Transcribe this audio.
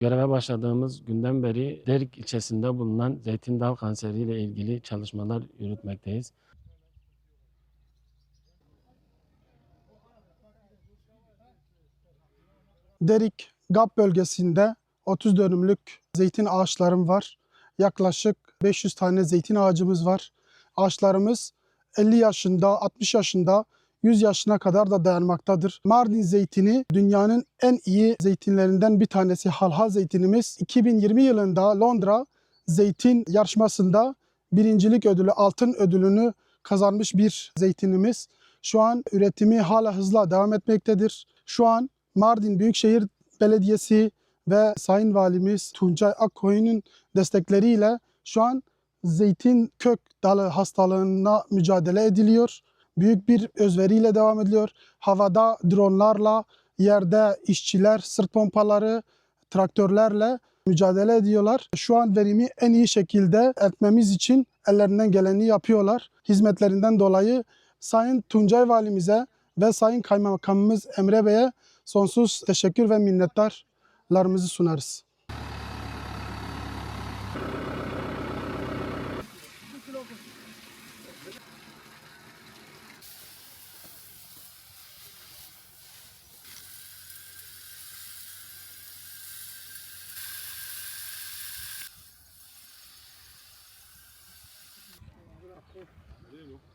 Göreve başladığımız günden beri Derik ilçesinde bulunan zeytin dal kanseriyle ilgili çalışmalar yürütmekteyiz. Derik Gap bölgesinde 30 dönümlük zeytin ağaçlarım var. Yaklaşık 500 tane zeytin ağacımız var. Ağaçlarımız 50 yaşında, 60 yaşında, 100 yaşına kadar da dayanmaktadır. Mardin zeytini dünyanın en iyi zeytinlerinden bir tanesi halhal zeytinimiz. 2020 yılında Londra zeytin yarışmasında birincilik ödülü, altın ödülünü kazanmış bir zeytinimiz. Şu an üretimi hala hızla devam etmektedir. Şu an Mardin Büyükşehir Belediyesi ve Sayın Valimiz Tuncay Akkoyun'un destekleriyle şu an zeytin kök dalı hastalığına mücadele ediliyor. Büyük bir özveriyle devam ediliyor. Havada dronlarla, yerde işçiler, sırt pompaları, traktörlerle mücadele ediyorlar. Şu an verimi en iyi şekilde etmemiz için ellerinden geleni yapıyorlar. Hizmetlerinden dolayı Sayın Tuncay Valimize ve Sayın Kaymakamımız Emre Bey'e sonsuz teşekkür ve minnettarlarımızı sunarız. Değil yok.